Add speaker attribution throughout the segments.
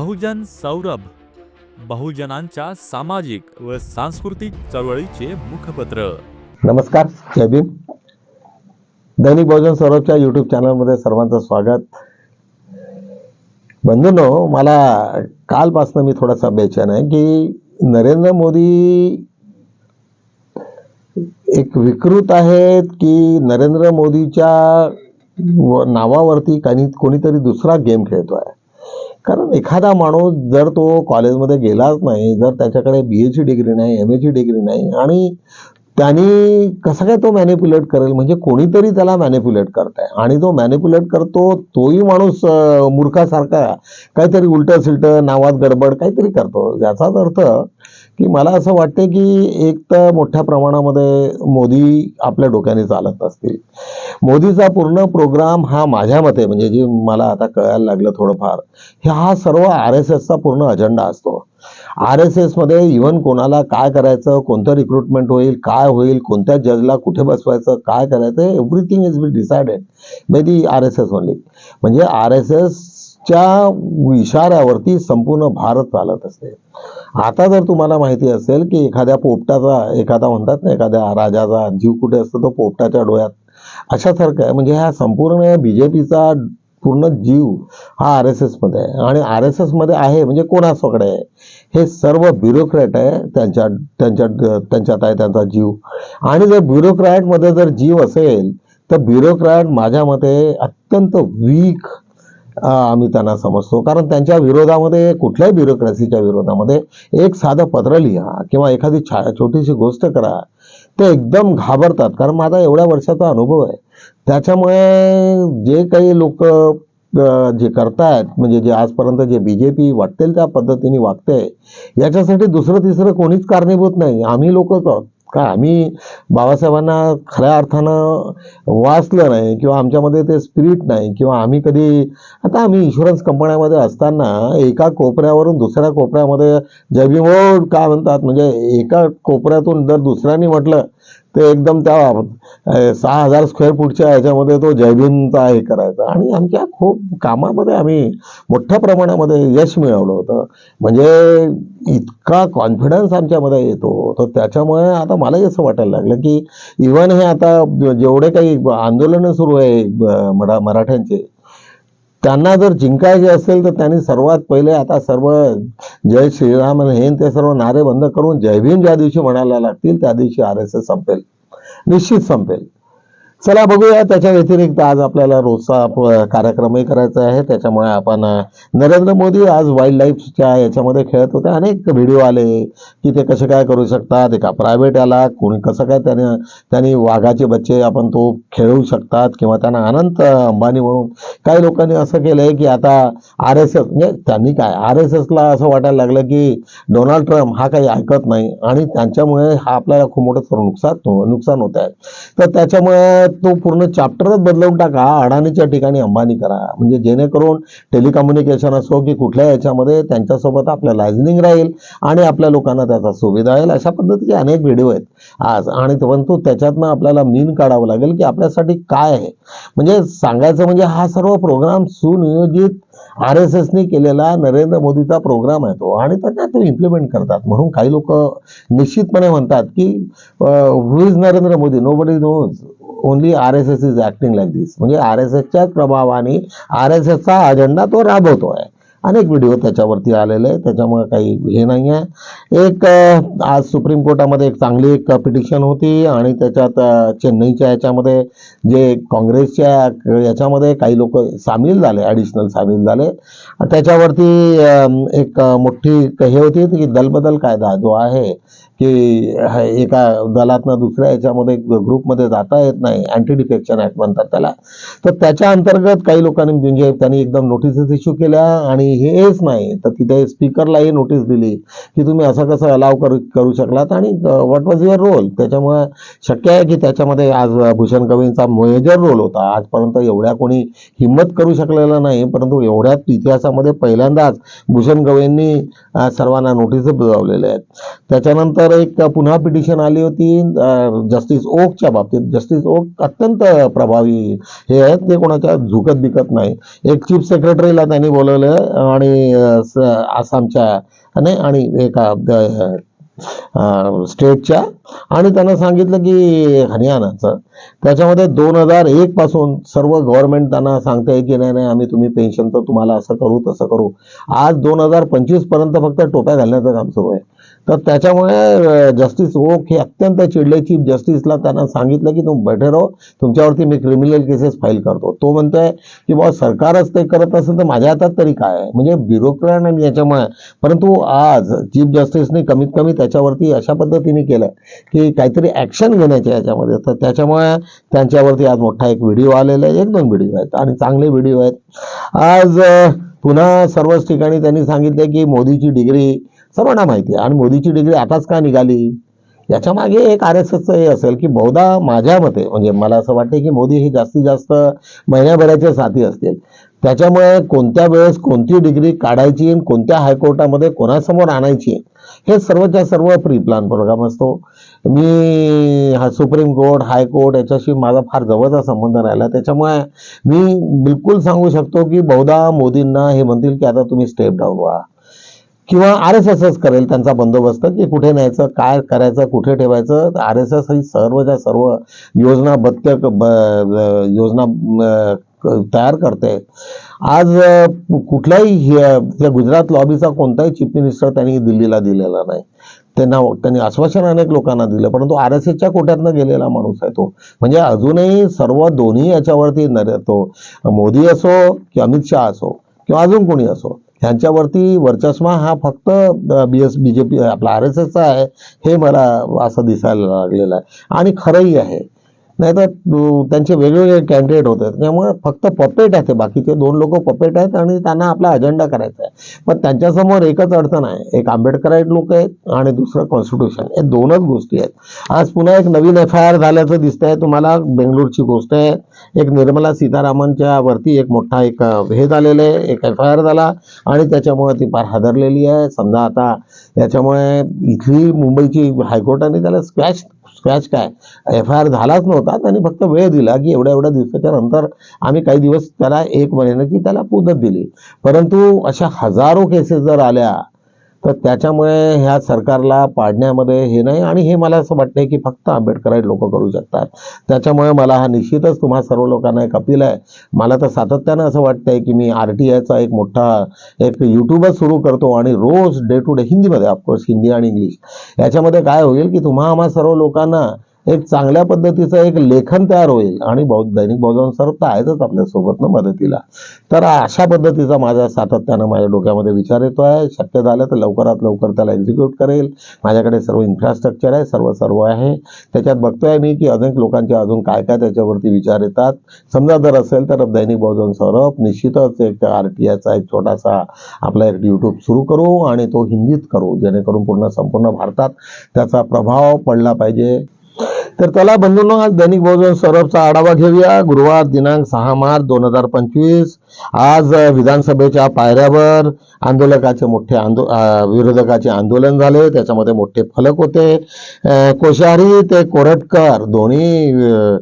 Speaker 1: बहुजन सौरभ बहुजनांच्या सामाजिक व सांस्कृतिक चळवळीचे मुखपत्र.
Speaker 2: नमस्कार जय भीम. दैनिक बहुजन सौरभच्या युट्यूब चॅनलमध्ये सर्वांचं स्वागत. बंधूनो मला कालपासून मी थोडासा बेचैन आहे की नरेंद्र मोदी एक विकृत आहेत की नरेंद्र मोदीच्या नावावरती काही कोणीतरी दुसरा गेम खेळतो आहे कारण एखादा माणूस जर तो कॉलेजमध्ये गेलाच नाही जर त्याच्याकडे बी एची डिग्री नाही एम एची डिग्री नाही आणि त्यांनी कसं काय तो मॅनिप्युलेट करेल? म्हणजे कोणीतरी त्याला मॅनिप्युलेट करत आहे आणि तो मॅनिप्युलेट करतो तोही माणूस मूर्खासारखा काहीतरी उलटं सिलटं नावात गडबड काहीतरी करतो. याचाच अर्थ की मला असं वाटतं की एक तर मोठ्या प्रमाणामध्ये मोदी आपल्या डोक्याने चालत असतील. मोदीचा पूर्ण प्रोग्राम हा माझ्या मते म्हणजे जे मला आता कळायला लागलं थोडंफार हा सर्व आर एस एसचा पूर्ण अजेंडा असतो. आर एस एसमध्ये इव्हन कोणाला काय करायचं कोणतं रिक्रुटमेंट होईल काय होईल कोणत्या जजला कुठे बसवायचं काय करायचं everything is be decided by the R S S only म्हणजे आर एस एसच्या इशाऱ्यावरती संपूर्ण भारत चालत असते. आता जर तुम्हाला माहिती असेल की एखाद्या पोपटाचा एखादा म्हणतात ना एखाद्या राजाचा जीव कुठे असतो तो पोपटाच्या डोळ्यात. अशासारखं आहे. म्हणजे हा संपूर्ण बीजेपीचा पूर्ण जीव हा आर एस एसमध्ये आहे. आणि आर एस एसमध्ये आहे म्हणजे कोणासोकडे आहे? हे सर्व ब्युरोक्रॅट आहे त्यांच्या त्यांच्या त्यांच्यात आहे त्यांचा जीव. आणि जर ब्युरोक्रॅटमध्ये जर जीव असेल तर ब्युरोक्रॅट माझ्या मते अत्यंत वीक आम्ही त्यांना समजतो. कारण त्यांच्या विरोधामध्ये कुठल्याही ब्युरोक्रेसीच्या विरोधामध्ये एक साधं पत्र लिहा किंवा एखादी छा छोटीशी गोष्ट करा. ते एकदम घाबरतात. कारण माझा एवढ्या वर्षाचा अनुभव आहे. त्याच्यामुळे जे काही लोक जे करतायत म्हणजे जे आजपर्यंत जे बी जे पी वाटतील त्या पद्धतीने वागते याच्यासाठी दुसरं तिसरं कोणीच कारणीभूत नाही. आम्ही लोकच आहोत. का? आम्ही बाबासाहेबांना खऱ्या अर्थानं वाचलं नाही किंवा आमच्यामध्ये ते स्पिरिट नाही किंवा आम्ही कधी आता आम्ही इन्शुरन्स कंपन्यामध्ये असताना एका कोपऱ्यावरून दुसऱ्या कोपऱ्यामध्ये जबीमोड काय म्हणतात? म्हणजे एका कोपऱ्यातून जर दुसऱ्याने म्हटलं ते एकदम त्या सहा हजार स्क्वेअर फूटच्या ह्याच्यामध्ये तो जयभीमचा हे करायचा. आणि आमच्या खूप कामामध्ये आम्ही मोठ्या प्रमाणामध्ये यश मिळवलं होतं. म्हणजे इतका कॉन्फिडन्स आमच्यामध्ये येतो. तर त्याच्यामुळे आता मलाही असं वाटायला लागलं की इव्हन हे आता जेवढे काही आंदोलनं सुरू आहे मरा मराठ्यांचे त्यांना जर जिंकायचे असेल तर त्यांनी सर्वात पहिले आता सर्व जय श्रीराम हे ते सर्व नारे बंद करून जय भीम ज्या दिवशी म्हणायला लागतील त्या दिवशी आर एस एस संपेल. निश्चित संपेल. चला बघूया त्याच्या व्यतिरिक्त आज आपल्याला रोजचा कार्यक्रमही करायचा आहे. त्याच्यामुळे आपण नरेंद्र मोदी आज वाईल्ड लाईफच्या याच्यामध्ये खेळत होते. अनेक व्हिडिओ आले की ते कसे काय करू शकतात एका प्रायव्हेट याला कोणी कसं काय त्याने त्यांनी वाघाचे बच्चे आपण तो खेळवू शकतात किंवा त्यांना अनंत अंबानी म्हणून. काही लोकांनी असं केलंय की आता आर एस एस म्हणजे त्यांनी काय आर एस एसला असं वाटायला लागलं की डोनाल्ड ट्रम्प हा काही ऐकत नाही आणि त्यांच्यामुळे हा आपल्याला खूप मोठं नुकसान नुकसान होत आहे तर त्याच्यामुळे तो पूर्ण चॅप्टरच बदलवून टाका. अडाणीच्या ठिकाणी अंबानी करा. म्हणजे जेणेकरून टेलिकम्युनिकेशन असो की कुठल्या याच्यामध्ये त्यांच्यासोबत आपलं लायझनिंग राहील आणि आपल्या लोकांना त्याचा सुविधा येईल अशा पद्धतीचे अनेक व्हिडिओ आहेत. आज आणि परंतु त्याच्यातनं आपल्याला मीन काढावं लागेल की आपल्यासाठी काय आहे. म्हणजे सांगायचं म्हणजे हा सर्व प्रोग्राम सुनियोजित आर एस एसने केलेला नरेंद्र मोदीचा प्रोग्राम आहे तो. आणि त्याच्यात तो इम्प्लिमेंट करतात. म्हणून काही लोक निश्चितपणे म्हणतात की who is Narendra Modi? No body knows only R S S is acting like this म्हणजे आर एस एसच्याच प्रभावाने आर एस एसचा अजेंडा तो राबवतो आहे अनेक व्हिडिओ त्याच्यावरती आलेले त्याच्यामुळे काही हे नाही आहे एक आज सुप्रीम कोर्टामध्ये एक चांगली एक पिटिशन होती आणि त्याच्यात चेन्नईच्या याच्यामध्ये जे काँग्रेसच्या याच्यामध्ये काही लोक सामील झाले ॲडिशनल सामील झाले. त्याच्यावरती एक मोठी हे होती की दलबदल कायदा जो आहे की एका दलातनं दुसऱ्या याच्यामध्ये ग्रुपमध्ये जाता येत नाही अँटी डिफेक्शन ॲक्ट म्हणतात त्याला. तर त्याच्या अंतर्गत काही लोकांनी म्हणजे त्यांनी एकदम नोटिसेस इश्यू केल्या आणि हेच नाही. तर तिथे स्पीकरलाही नोटीस दिली की तुम्ही असं कसं अलाव करू करू शकलात आणि व्हॉट वॉज युअर रोल त्याच्यामुळे शक्य आहे की त्याच्यामध्ये आज भूषण कवींचा मेजर रोल होता. आजपर्यंत एवढ्या कोणी हिंमत करू शकलेला नाही परंतु एवढ्याच इतिहासामध्ये पहिल्यांदाच भूषण गवईंनी सर्वांना नोटीस बजावलेल्या आहेत. त्याच्यानंतर त्याच्यानंतर एक पुन्हा पिटिशन आली होती जस्टिस ओकच्या बाबतीत. जस्टिस ओक अत्यंत प्रभावी हे आहेत ते कोणाच्या झुकत बिकत नाही. एक चीफ सेक्रेटरीला त्यांनी बोलवलं आणि आसामच्या नाही आणि एका स्टेटच्या आणि त्यांना सांगितलं की हरियाणाचं. त्याच्यामध्ये दोन हजार एक पासून सर्व गव्हर्नमेंट त्यांना सांगते की नाही नाही आम्ही तुम्ही पेन्शनचं तुम्हाला असं करू तसं करू. आज दोन हजार पंचवीसपर्यंत फक्त टोप्या घालण्याचं काम सुरू आहे. तर त्याच्यामुळे जस्टिस ओक हो, हे अत्यंत चिडले. चीफ जस्टिसला त्यांना सांगितलं की तुम्ही बैठे राहो. तुमच्यावरती मी क्रिमिनल केसेस फाईल करतो. तो म्हणतोय की बाबा सरकारच ते करत असेल तर माझ्या हातात तरी काय आहे? म्हणजे ब्युरोक्रॅट आणि याच्यामुळे. परंतु आज चीफ जस्टिसने कमीत कमी त्याच्यावरती अशा पद्धतीने केलं की काहीतरी ऍक्शन घेण्याच्या याच्यामध्ये. तर त्याच्यामुळे त्यांच्यावरती आज मोठा एक व्हिडिओ आलेला आहे. एक दोन व्हिडिओ आहेत आणि चांगले व्हिडिओ आहेत. आज पुन्हा सर्वच ठिकाणी त्यांनी सांगितले की मोदीची डिग्री सर्वांना माहिती आहे. आणि मोदीची डिग्री आताच का निघाली? याच्या मागे एक आर एस एसचं हे असेल की बहुधा माझ्या मते म्हणजे मला असं वाटते की मोदी हे जास्तीत जास्त महिन्याभराचे साथी असतील. त्याच्यामुळे कोणत्या वेळेस कोणती डिग्री काढायची आणि कोणत्या हायकोर्टामध्ये कोणासमोर आणायची हे सर्वच्या सर्व प्री प्लॅन प्रोग्राम असतो. मी हा सुप्रीम कोर्ट हायकोर्ट याच्याशी माझा फार जवळचा संबंध राहिला. त्याच्यामुळे मी बिलकुल सांगू शकतो की बहुधा मोदींना हे म्हणतील की आता तुम्ही स्टेप डाऊन व्हा. किंवा आर एस एसच करेल त्यांचा बंदोबस्त की कुठे न्यायचं काय करायचं कुठे ठेवायचं. आर एस एस ही सर्वच्या सर्व योजनाबद्ध ब- योजना तयार करते. आज कुठल्याही त्या गुजरात लॉबीचा कोणताही चीफ मिनिस्टर त्यांनी दिल्लीला दिलेला नाही. त्यांना त्यांनी आश्वासन अनेक लोकांना दिलं परंतु आर एस एसच्या कोट्यातनं गेलेला माणूस आहे तो. म्हणजे अजूनही सर्व दोन्ही याच्यावरती नर तो मोदी असो की अमित शहा असो किंवा अजून कोणी असो ह्यांच्यावरती वर्चस्मा हा फक्त बी एस बी जे पी आपला आर एस एसचा आहे हे मला असं दिसायला लागलेलं आहे. आणि खरंही आहे नाही तर त्यांचे वेगवेगळे कॅन्डिडेट होते. त्यामुळे फक्त पपेट आहे ते बाकीचे दोन लोक पपेट आहेत आणि त्यांना आपला अजेंडा करायचा आहे. पण त्यांच्यासमोर एकच अडचण आहे. एक आंबेडकराईट लोक आहेत आणि दुसरं कॉन्स्टिट्यूशन हे दोनच गोष्टी आहेत. आज पुन्हा एक नवीन एफ आय आर झाल्याचं दिसतंय. तुम्हाला बेंगलोरची गोष्ट आहे. एक निर्मला सीतारामनच्या वरती एक मोठा एक हे झालेलं आहे. एक एफ आय आर झाला आणि त्याच्यामुळे ती फार हादरलेली आहे. समजा आता याच्यामुळे इथली मुंबईची हायकोर्टाने त्याला स्क्वॅश स्क्रॅच काय? एफ आय आर झालाच नव्हता. त्यांनी फक्त वेळ दिला की एवढ्या एवढ्या दिवसाच्या नंतर आम्ही काही दिवस त्याला एक महिन्याची त्याला मुदत दिली. परंतु अशा हजारो केसेस जर आल्या तर त्याच्यामुळे ह्या सरकारला पाडण्यामध्ये हे नाही आणि हे मला असं वाटतंय की फक्त आंबेडकराईट लोक करू शकतात. त्याच्यामुळे मला हा निश्चितच तुम्हा सर्व लोकांना एक अपील आहे. मला तर सातत्यानं असं वाटतंय की मी आर टी आयचा एक मोठा एक यूट्यूबच सुरू करतो आणि रोज डे टू डे हिंदीमध्ये ऑफकोर्स हिंदी आणि इंग्लिश. याच्यामध्ये काय होईल की तुम्हा आम्हा सर्व लोकांना एक चांगल्या पद्धतीचं एक लेखन तयार होईल आणि बौद्ध दैनिक बहुजन सर्व तर आहेतच आपल्यासोबत ना मदतीला. तर अशा पद्धतीचा माझा सातत्यानं माझ्या डोक्यामध्ये विचार येतो आहे. शक्य झालं तर लवकरात लवकर त्याला एक्झिक्यूट करेल. माझ्याकडे सर्व इन्फ्रास्ट्रक्चर आहे सर्व सर्व आहे. त्याच्यात बघतोय मी की अनेक लोकांचे अजून काय काय त्याच्यावरती विचार येतात. समजा जर असेल तर दैनिक बहुजन सौरभ निश्चितच एक आर टी आयचा एक छोटासा आपला एक यूट्यूब सुरू करू आणि तो हिंदीत करू जेणेकरून पूर्ण संपूर्ण भारतात त्याचा प्रभाव पडला पाहिजे. तर त्याला बंधूंनो आज दैनिक बहुजन सौरभचा आढावा घेऊया. गुरुवार दिनांक सहा मार्च दोन हजार पंचवीस. आज विधानसभेच्या पायऱ्यावर आंदोलकाचे मोठे आंदो विरोधकाचे आंदोलन झाले. त्याच्यामध्ये मोठे फलक होते. कोश्यारी ते कोरटकर दोन्ही अ,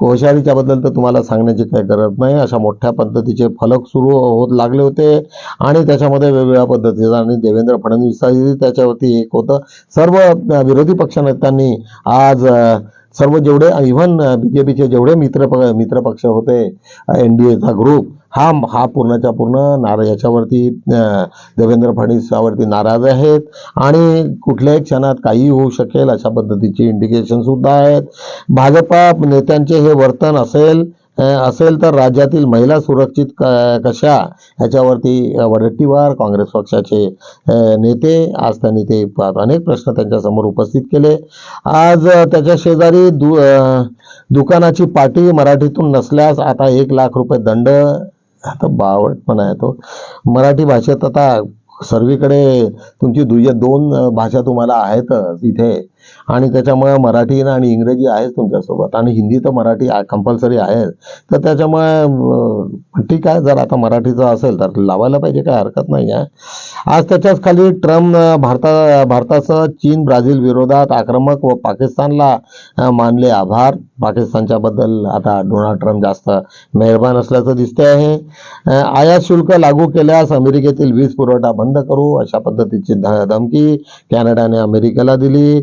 Speaker 2: कोश्यारीच्या बद्दल तर तुम्हाला सांगण्याची काही गरज नाही. अशा मोठ्या पद्धतीचे फलक सुरू होत लागले होते. आणि त्याच्यामध्ये वेगवेगळ्या पद्धतीचा आणि देवेंद्र फडणवीसही त्याच्यावरती एक होतं. सर्व विरोधी पक्षनेत्यांनी आज सर्व जेवढे इव्हन बीजेपीचे जेवढे मित्र प- मित्र होते एन डी एचा ग्रुप हा हा पूर्णच्या पूर्ण नारा याच्यावरती देवेंद्र फडणवीसावरती नाराज आहेत. आणि कुठल्याही क्षणात काही होऊ शकेल अशा पद्धतीची इंडिकेशन सुद्धा आहेत. भाजपा नेत्यांचे हे वर्तन असेल असेल तर राज्यातील महिला सुरक्षित कशा ह्याच्यावरती अ, वडट्टीवार काँग्रेस पक्षाचे नेते आज त्यांनी ते अनेक प्रश्न त्यांच्यासमोर उपस्थित केले. आज त्याच्या शेजारी दु दुकानाची पाटी मराठीतून नसल्यास आता एक लाख रुपये दंड आता बावटपणा आहे तो. मराठी भाषेत आता सर्वीकडे तुमची दुय्य दोन भाषा तुम्हाला आहेतच इथे. आणि त्याच्यामुळे मराठी आणि इंग्रजी आहेच तुमच्यासोबत. आणि हिंदी तर मराठी कंपल्सरी आहे तर त्याच्यामुळे ठीक आहे जर आता मराठीचं असेल तर लावायला पाहिजे काय हरकत नाही आहे. आज त्याच्याच खाली ट्रम्प भारता भारतासह चीन ब्राझील विरोधात आक्रमक व पाकिस्तानला मानले आभार. पाकिस्तानच्या बद्दल आता डोनाल्ड ट्रम्प जास्त मेहरबान असल्याचं दिसते आहे. आयात शुल्क लागू केल्यास अमेरिकेतील वीज पुरवठा बंद करू अशा पद्धतीची धमकी कॅनडाने अमेरिकेला दिली.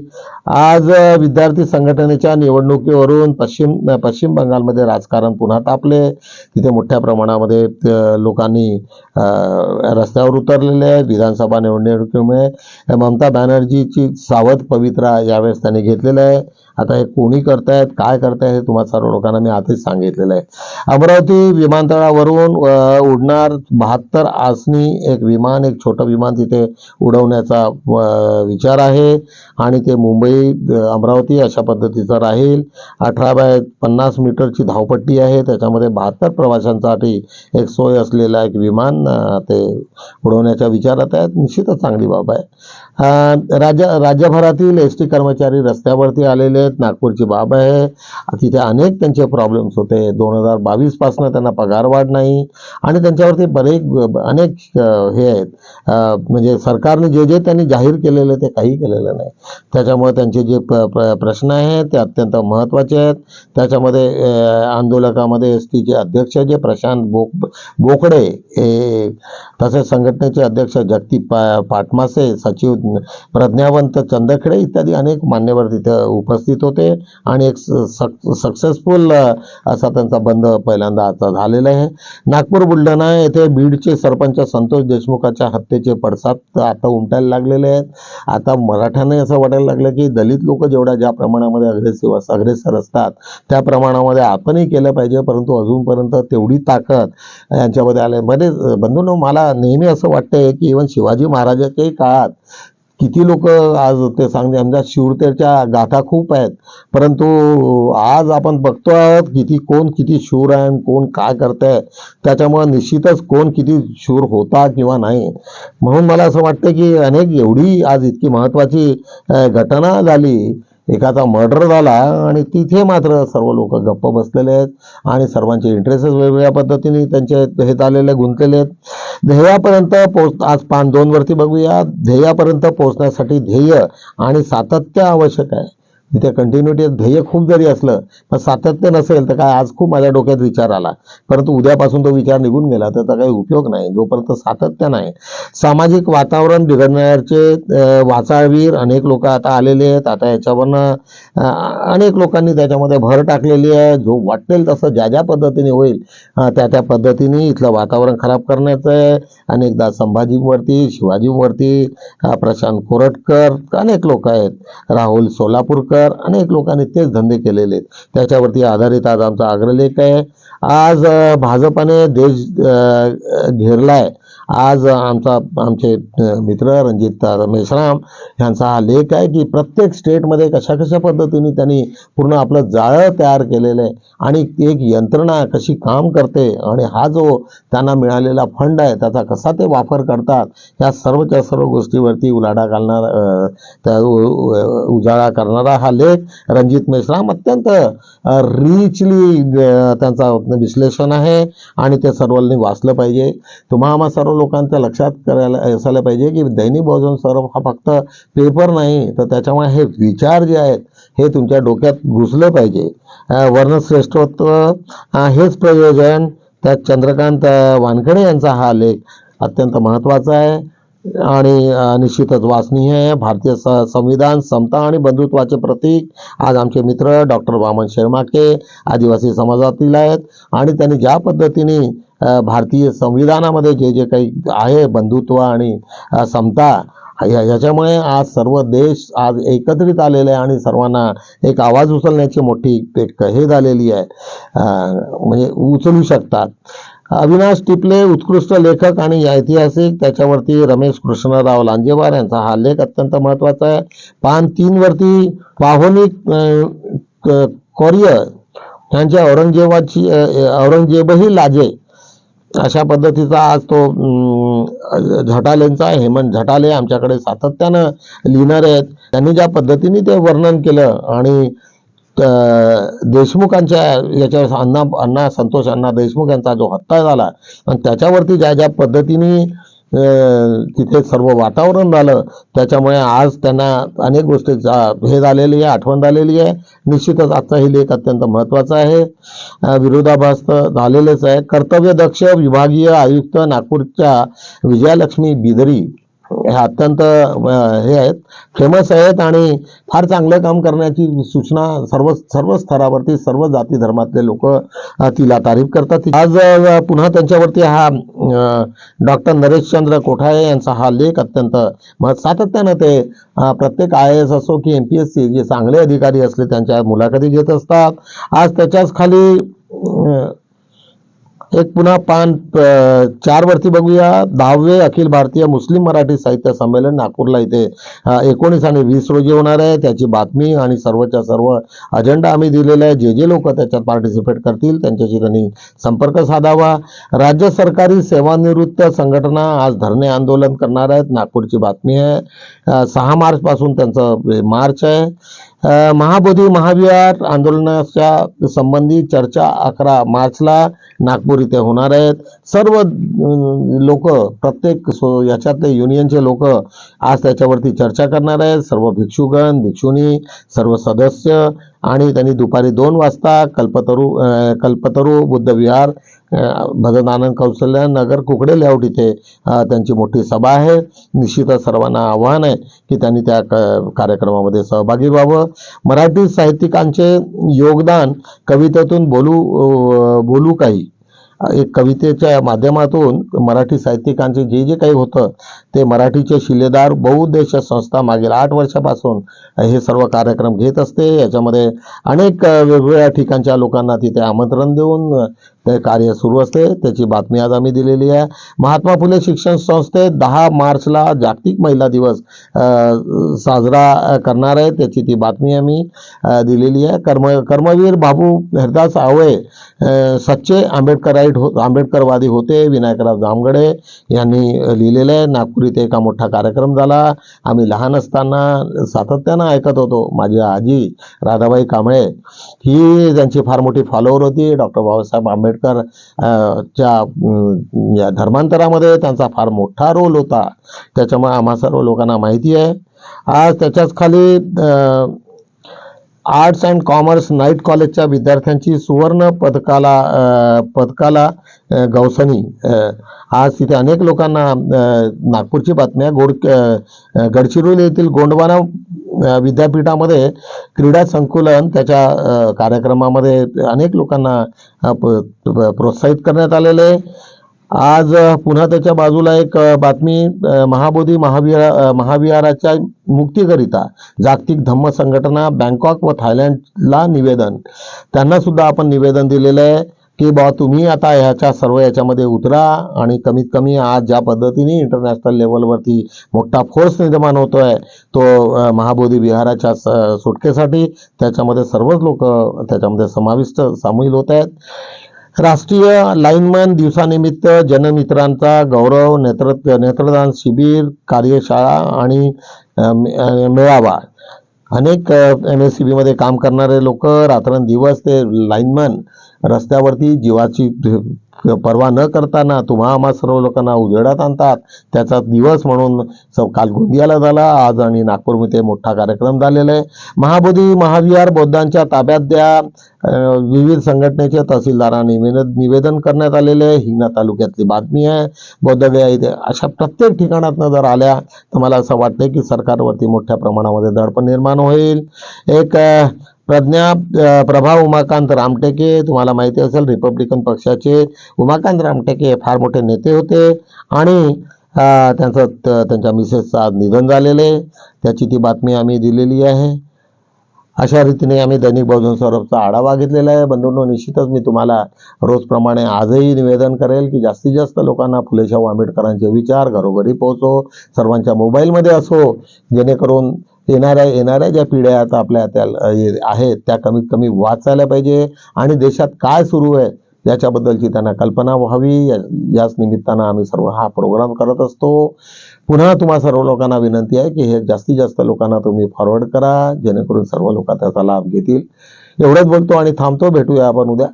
Speaker 2: आज विद्यार्थी संघटनेच्या निवडणुकीवरून पश्चिम पश्चिम बंगालमध्ये राजकारण पुन्हा तापले. तिथे मोठ्या प्रमाणामध्ये लोकांनी अं, रस्त्यावर उतरलेले आहेत. विधानसभा निवडणुकीमुळे ममता बॅनर्जीची सावध पवित्रा यावेळेस त्यांनी घेतलेलं आहे. आता हे कोणी करतायत काय करतायत हे तुम्हाला सर्व लोकांना मी आधीच सांगितलेलं आहे. अमरावती विमानतळावरून उडणार बहात्तर आसनी एक विमान एक छोटं विमान तिथे उडवण्याचा विचार आहे. आणि ते मुंबई अमरावती अशा पद्धतीचं राहील. अठरा बाय पन्नास मीटरची धावपट्टी आहे. त्याच्यामध्ये बहात्तर प्रवाशांसाठी एक सोय असलेला एक विमान ते उडवण्याच्या विचारात आहेत. निश्चितच चांगली बाब आहे. राज्य राज्यभरातील एस टी कर्मचारी रस्त्यावरती आलेले आहेत. नागपूरची बाब आहे. तिथे अनेक त्यांचे प्रॉब्लेम्स होते. दोन हजार बावीसपासनं त्यांना पगार वाढ नाही आणि त्यांच्यावरती बरेच अनेक हे आहेत. म्हणजे सरकारने जे जे त्यांनी जाहीर केलेलं ते काही केलेलं नाही. त्याच्यामुळे त्यांचे जे प- प- प्रश्न आहेत ते अत्यंत महत्त्वाचे आहेत. त्याच्यामध्ये आंदोलकामध्ये एस टीचे अध्यक्ष जे प्रशांत बोक बोकडे हे तसेच संघटनेचे अध्यक्ष जगदीप पा पाटमासे सचिव प्रज्ञावंत चंदखेडे इत्यादी अनेक मान्यवर तिथे उपस्थित होते आणि एक सक्सेसफुल असा त्यांचा बंद पहिल्यांदा आता झालेला आहे. नागपूर बुलढाणा येथे बीडचे सरपंच संतोष देशमुखाच्या हत्येचे पडसाद आता उमटायला लागलेले आहेत. आता मराठ्याने असं वाटायला लागलं की दलित लोक जेवढ्या ज्या प्रमाणामध्ये अग्रेसिव्ह अग्रेसर असतात त्या प्रमाणामध्ये आपणही केलं पाहिजे परंतु अजूनपर्यंत तेवढी ताकद यांच्यामध्ये आले. मध्ये बंधूंनो मला नेहमी असं वाटतंय की इव्हन शिवाजी महाराजाच्याही काळात किती लोक आज ते सांगते आमच्या शूरतेच्या गाथा खूप आहेत. परंतु आज आपण बघतो आहोत किती कोण किती शूर आहे आणि कोण काय करत आहे त्याच्यामुळे निश्चितच कोण किती शूर होता किंवा नाही. म्हणून मला असं वाटतं की अनेक एवढी आज इतकी महत्त्वाची घटना झाली. एकाचा मर्डर झाला आणि तिथे मात्र सर्व लोक गप्प बसलेले आहेत आणि सर्वांचे इंटरेस्ट वेगवेगळ्या पद्धतीने त्यांचे हे झालेले गुंतलेले आहेत. ध्येयापर्यंत पोच आज पान दोन वरती बघूया. ध्येयापर्यंत पोहोचण्यासाठी ध्येय आणि सातत्य आवश्यक आहे. तिथे कंटिन्युटी ध्येय खूप जरी असलं पण सातत्य नसेल तर काय आज खूप माझ्या डोक्यात विचार आला. परंतु उद्यापासून तो विचार निघून गेला तर त्याचा काही उपयोग नाही. जोपर्यंत सातत्य नाही. सामाजिक वातावरण बिघडण्याचे वाचावीर अनेक लोक आता आलेले आहेत. आता याच्यावरनं अनेक लोकांनी त्याच्यामध्ये भर टाकलेली आहे. जो वाटेल तसं ज्या ज्या पद्धतीने होईल त्या त्या पद्धतीने इथलं वातावरण खराब करण्याचं आहे. अनेकदा संभाजीवरती शिवाजीवरती प्रशांत कोरटकर अनेक लोक आहेत. राहुल सोलापूरकर अनेक लोकांनी तेच धंदे केलेले आहेत. त्याच्यावरती आधारित आज आमचा अग्रलेख आहे. आज भाजपाने देश घेरला घेरलाय. आज आमचा आमचे मित्र रणजित मेश्राम यांचा हा लेख आहे की प्रत्येक स्टेटमध्ये कशा कशा पद्धतीने त्यांनी पूर्ण आपलं जाळं तयार केलेलं आहे आणि ती एक यंत्रणा कशी काम करते आणि हा जो त्यांना मिळालेला फंड आहे त्याचा कसा ते वापर करतात या सर्वच्या सर्व गोष्टीवरती उलाढा घालणार त्या उजाळा करणारा हा लेख रणजित मेश्राम अत्यंत रिचली त्यांचा विश्लेषण आहे आणि ते सर्वांनी वाचलं पाहिजे. तुम्हा आम्हा सर्व लोकांच्या लक्षात करायला असायला पाहिजे की दैनिक बहुजन सर्व हा फक्त पेपर नाही तर त्याच्यामुळे हे विचार जे आहेत हे तुमच्या डोक्यात घुसले पाहिजे. वर्णश्रेष्ठत्व हेच प्रयोजन. त्यात चंद्रकांत अं, वानखेडे यांचा हा लेख अत्यंत महत्त्वाचा आहे. आणि निश्चितच वाचनीय आहे. भारतीय स संविधान समता आणि बंधुत्वाचे प्रतीक. आज आमचे मित्र डॉक्टर वामन शर्माके आदिवासी समाजातील आहेत. आणि त्यांनी ज्या पद्धतीने भारतीय संविधानामध्ये जे जे काही आहे बंधुत्व आणि समता या- याच्यामुळे आज सर्व देश आज एकत्रित आलेले आहे आणि सर्वांना एक आवाज उचलण्याची मोठी एक हे झालेली आहे. म्हणजे उचलू शकतात. अविनाश टिपले उत्कृष्ट लेखक आणि ऐतिहासिक त्याच्यावरती रमेश कृष्णराव लांजेवार यांचा हा लेख अत्यंत महत्त्वाचा आहे. पान तीनवरती पाहुनिक कॉरियर यांच्या औरंगजेबाची औरंगजेबही लाजे. अशा पद्धतीचा आज तो झटालेंचा हेमंत झटाले आमच्याकडे सातत्यानं लिहिणारे आहेत. त्यांनी ज्या पद्धतीने ते वर्णन केलं आणि देशमुखांच्या याच्यावर अण्णा अण्णा संतोष अण्णा देशमुख यांचा जो हत्या झाला आणि त्याच्यावरती ज्या ज्या पद्धतीने तिथे सर्व वातावरण झालं. त्याच्यामुळे आज त्यांना अनेक गोष्टीचा हे झालेली आहे आठवण झालेली आहे. निश्चितच आजचा हे लेख अत्यंत महत्त्वाचा आहे. विरोधाभास तर झालेलेच आहे. कर्तव्यदक्ष विभागीय आयुक्त नागपूरच्या विजयालक्ष्मी बिदरी अत्यंत हे आहेत. फेमस आहेत आणि फार चांगलं काम करण्याची सूचना सर्व सर्व स्तरावरती सर्व जाती धर्मातले लोक तिला तारीफ करतात. आज पुन्हा त्यांच्यावरती हा डॉक्टर नरेशचंद्र कोठाळे यांचा हा लेख अत्यंत मग सातत्यानं ते प्रत्येक आय एस असो की एम पी एस सी जे चांगले अधिकारी असले त्यांच्या मुलाखती घेत असतात. आज त्याच्याच खाली एक पुन्हा पान चार वरती बघूया. दहावे अखिल भारतीय मुस्लिम मराठी साहित्य संमेलन नागपूरला इथे एकोणीस आणि वीस रोजी होणार आहे. त्याची बातमी आणि सर्वच्या सर्व अजेंडा आम्ही दिलेला आहे. जे जे लोक त्याच्यात पार्टिसिपेट करतील त्यांच्याशी त्यांनी संपर्क साधावा. राज्य सरकारी सेवानिवृत्त संघटना आज धरणे आंदोलन करणार आहेत. नागपूरची बातमी आहे. सहा मार्चपासून त्यांचं मार्च आहे. महाबोधी महाविहार आंदोलनाच्या संबंधी चर्चा अकरा मार्चला नागपूर इथे होणार आहेत. सर्व लोक प्रत्येक सो याच्यातले युनियनचे लोक आज त्याच्यावरती चर्चा करणार आहेत. सर्व भिक्षुगण भिक्षुनी सर्व सदस्य आणि त्यांनी दुपारी दोन वाजता कल्पतरू कल्पतरू बुद्धविहार भजन आनंद कौशल्य नगर कुकडे लेआउट इथे त्यांची मोठी सभा आहे. निश्चितच सर्वांना आव्हान आहे की त्यांनी त्या कार्यक्रमामध्ये सहभागी व्हावं. मराठी साहित्यिकांचे योगदान कवितेतून बोलू बोलू काही. एक कवितेच्या माध्यमातून मराठी साहित्यिकांचे जे जे काही होतं ते मराठीचे शिलेदार बहुउद्देशीय संस्था मागील आठ वर्षापासून हे सर्व कार्यक्रम घेत असते. याच्यामध्ये अनेक वेगवेगळ्या ठिकाणच्या लोकांना तिथे आमंत्रण देऊन ते कार्य सुरू असते. त्याची बातमी आज आम्ही दिलेली आहे. महात्मा फुले शिक्षण संस्थेत दहा मार्चला जागतिक महिला दिवस साजरा करणार आहे. त्याची ती बातमी आम्ही दिलेली आहे. कर्म कर्मवीर बाबू हरदास आवळे सच्चे आंबेडकराईट हो आंबेडकरवादी होते. विनायकराव जामगडे यांनी लिहिलेलं आहे. नागपूर इथे एका मोठा कार्यक्रम झाला. आम्ही लहान असताना सातत्यानं ऐकत होतो. माझी आजी राधाबाई कांबळे ही त्यांची फार मोठी फॉलोअर होती डॉक्टर बाबासाहेब आंबेडकर अ, च्या या धर्मांतरामध्ये त्यांचा फार मोठा रोल होता. त्याच्यामुळे आम्हा सर्व लोकांना माहिती आहे. आज त्याच्याच खाली आर्ट्स अँड कॉमर्स नाईट कॉलेजच्या विद्यार्थ्यांची सुवर्ण पदकाला पदकाला गवसणी गौसनी आज तिथे अनेक लोकांना नागपूरची बातम्या गोड गडचिरोली येथील गोंडवाना विद्यापीठामध्ये क्रीडा संकुलन त्याच्या कार्यक्रमामध्ये अनेक लोकांना प्रोत्साहित करण्यात आलेले आहे. आज पुन्हा त्याच्या बाजूला एक बातमी महाबोधी महाविहार महाविहाराच्या मुक्तीकरिता जागतिक धम्म संघटना बँकॉक व थायलंडला निवेदन. त्यांना सुद्धा आपण निवेदन दिलेलं आहे की बा तुम्ही आता ह्याच्या सर्व याच्यामध्ये उतरा आणि कमीत कमी आज ज्या पद्धतीने इंटरनॅशनल लेवलवरती मोठा फोर्स निर्माण होतोय तो महाबोधी विहाराच्या स- सुटकेसाठी त्याच्यामध्ये सर्वच लोक त्याच्यामध्ये समाविष्ट सामील होत आहेत. राष्ट्रीय लाईनमन दिवसानिमित्त जनमित्रांचा गौरव नेत्र नेत्रदान शिबिर कार्यशाळा आणि मेळावा. अनेक एम एस सी बीमध्ये काम करणारे लोक रात्रंदिवस ते लाईनमन रस्त्यावरती जीवाची पर्वा न करताना तुम्हा आम्हा सर्व लोकांना उजेडात आणतात. त्याचा दिवस म्हणून स- काल गोंदियाला झाला. आज आणि नागपूरमध्ये मोठा कार्यक्रम झालेला आहे. महाबोधी महाविहार बौद्धांच्या ताब्यात द्या. विविध संघटनेच्या तहसीलदारांनी निवेदन निवेदन करण्यात आलेले आहे. हिंगणा तालुक्यातली बातमी आहे. बौद्धगया इथे अशा प्रत्येक ठिकाणातनं जर आल्या तर मला असं वाटतं की सरकारवरती मोठ्या प्रमाणामध्ये दडपण निर्माण होईल. एक प्रज्ञा प्रभा उमाकांत रामटेके तुम्हाला माहिती असेल रिपब्लिकन पक्षाचे उमाकांत रामटेके हे फार मोठे नेते होते आणि त्यांचं त- त्यांच्या मिसेसचं आज निधन झालेलं आहे. त्याची ती बातमी आम्ही दिलेली आहे. अशा रीतीने आम्ही दैनिक बहुजन सौरभचा आढावा घेतलेला आहे. बंधूंनो निश्चितच मी तुम्हाला रोजप्रमाणे आजही निवेदन करेल की जास्तीत जास्त लोकांना फुलेशाहू आंबेडकरांचे विचार घरोघरी पोहोचो सर्वांच्या मोबाईलमध्ये असो जेणेकरून येणाऱ्या येणाऱ्या ज्या पिढ्या आता आपल्या त्या आहेत त्या कमीत कमी वाचायला पाहिजे. आणि देशात काय सुरू आहे याच्याबद्दलची त्यांना कल्पना व्हावी. याच निमित्तानं आम्ही सर्व हा प्रोग्राम करत असतो. पुन्हा तुम्हा सर्व लोकांना विनंती आहे की हे जास्तीत जास्त लोकांना तुम्ही फॉरवर्ड करा जेणेकरून सर्व लोक त्याचा लाभ घेतील. एवढंच बोलतो आणि थांबतो भेटूया आपण उद्या.